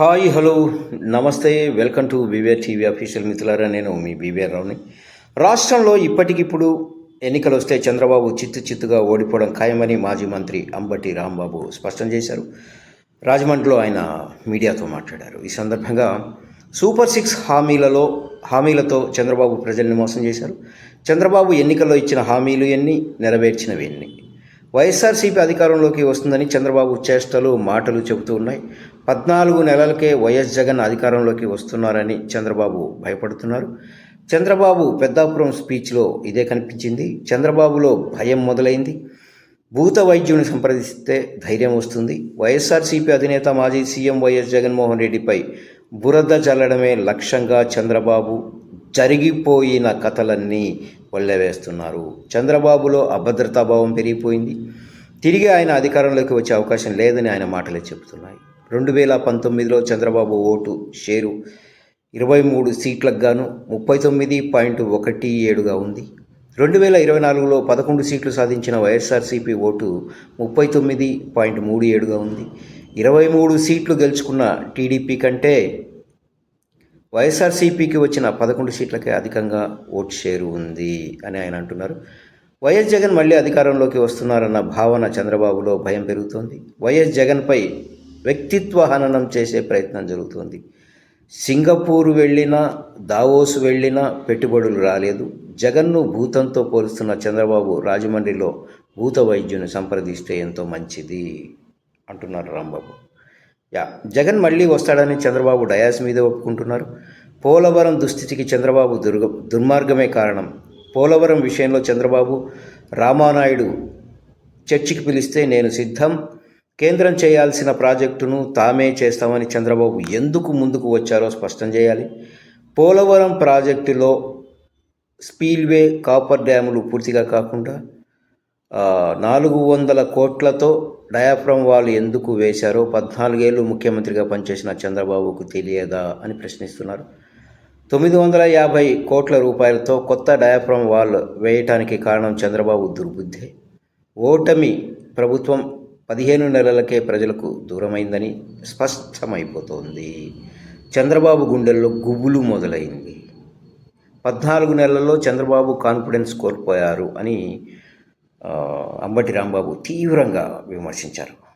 Hi hello నమస్తే welcome to BVR TV official మిత్రులారా నేను మీ బీవీఆర్ రావుని. రాష్ట్రంలో ఇప్పటికిప్పుడు ఎన్నికలు వస్తే చంద్రబాబు చిత్తు చిత్తుగా ఓడిపోవడం ఖాయమని మాజీ మంత్రి అంబటి రాంబాబు స్పష్టం చేశారు. రాజమండ్రిలో ఆయన మీడియాతో మాట్లాడారు. ఈ సందర్భంగా సూపర్ సిక్స్ హామీలలో హామీలతో చంద్రబాబు ప్రజల్ని మోసం చేశారు. చంద్రబాబు ఎన్నికల్లో ఇచ్చిన హామీలు ఎన్ని నెరవేర్చినవి ఎన్ని? వైఎస్ఆర్సీపీ అధికారంలోకి వస్తుందని చంద్రబాబు చేష్టలు మాటలు చెబుతూ ఉన్నాయి. పద్నాలుగు నెలలకే వైఎస్ జగన్ అధికారంలోకి వస్తున్నారని చంద్రబాబు భయపడుతున్నారు. చంద్రబాబు పెద్దాపురం స్పీచ్లో ఇదే కనిపించింది. చంద్రబాబులో భయం మొదలైంది. భూత వైద్యుని సంప్రదిస్తే ధైర్యం వస్తుంది. వైఎస్ఆర్సీపీ అధినేత మాజీ సీఎం వైఎస్ జగన్మోహన్ రెడ్డిపై బురద చల్లడమే లక్ష్యంగా చంద్రబాబు జరిగిపోయిన కథలన్నీ వల్లవేస్తున్నారు చంద్రబాబులో అభద్రతాభావం పెరిగిపోయింది. తిరిగి ఆయన అధికారంలోకి వచ్చే అవకాశం లేదని ఆయన మాటలే చెబుతున్నాయి. రెండు వేల పంతొమ్మిదిలో చంద్రబాబు ఓటు షేరు ఇరవై మూడు సీట్లకు గాను ముప్పై తొమ్మిది పాయింట్ ఒకటి ఏడుగా ఉంది. రెండు వేల ఇరవై నాలుగులో పదకొండు సీట్లు సాధించిన వైఎస్ఆర్సీపీ ఓటు ముప్పై తొమ్మిది పాయింట్ మూడు ఏడుగా ఉంది. ఇరవై మూడు సీట్లు గెలుచుకున్న టీడీపీ కంటే వైఎస్ఆర్సీపీకి వచ్చిన పదకొండు సీట్లకే అధికంగా ఓట్ షేర్ ఉంది అని ఆయన అంటున్నారు. వైఎస్ జగన్ మళ్ళీ అధికారంలోకి వస్తున్నారన్న భావన చంద్రబాబులో భయం పెరుగుతోంది. వైఎస్ జగన్పై వ్యక్తిత్వ హననం చేసే ప్రయత్నం జరుగుతోంది. సింగపూర్ వెళ్ళినా దావోస్ వెళ్ళినా పెట్టుబడులు రాలేదు. జగన్ను భూతంతో పోలుస్తున్న చంద్రబాబు రాజమండ్రిలో భూత వైద్యుని సంప్రదిస్తే ఎంతో మంచిది అంటున్నారు రాంబాబు. యా. జగన్ మళ్ళీ వస్తాడని చంద్రబాబు డయాస్ మీద ఒప్పుకుంటున్నారు. పోలవరం దుస్థితికి చంద్రబాబు దుర్గ దుర్మార్గమే కారణం. పోలవరం విషయంలో చంద్రబాబు రామానాయుడు చర్చికి పిలిస్తే నేను సిద్ధం. కేంద్రం చేయాల్సిన ప్రాజెక్టును తామే చేస్తామని చంద్రబాబు ఎందుకు ముందుకు వచ్చారో స్పష్టం చేయాలి. పోలవరం ప్రాజెక్టులో స్పీల్వే కాపర్ డ్యాములు పూర్తిగా కాకుండా నాలుగు వందల కోట్లతో డయాఫ్రమ్ వాళ్ళు ఎందుకు వేశారో పద్నాలుగేళ్ళు ముఖ్యమంత్రిగా పనిచేసిన చంద్రబాబుకు తెలియదా అని ప్రశ్నిస్తున్నారు. తొమ్మిది వందల యాభై కోట్ల రూపాయలతో కొత్త డయాఫ్రమ్ వాల్ వేయటానికి కారణం చంద్రబాబు దుర్బుద్ధే. ఓటమి ప్రభుత్వం పదిహేను నెలలకే ప్రజలకు దూరమైందని స్పష్టమైపోతోంది. చంద్రబాబు గుండెల్లో గుబులు మొదలైంది. పద్నాలుగు నెలల్లో చంద్రబాబు కాన్ఫిడెన్స్ కోల్పోయారు అని అంబటి రాంబాబు తీవ్రంగా విమర్శించారు.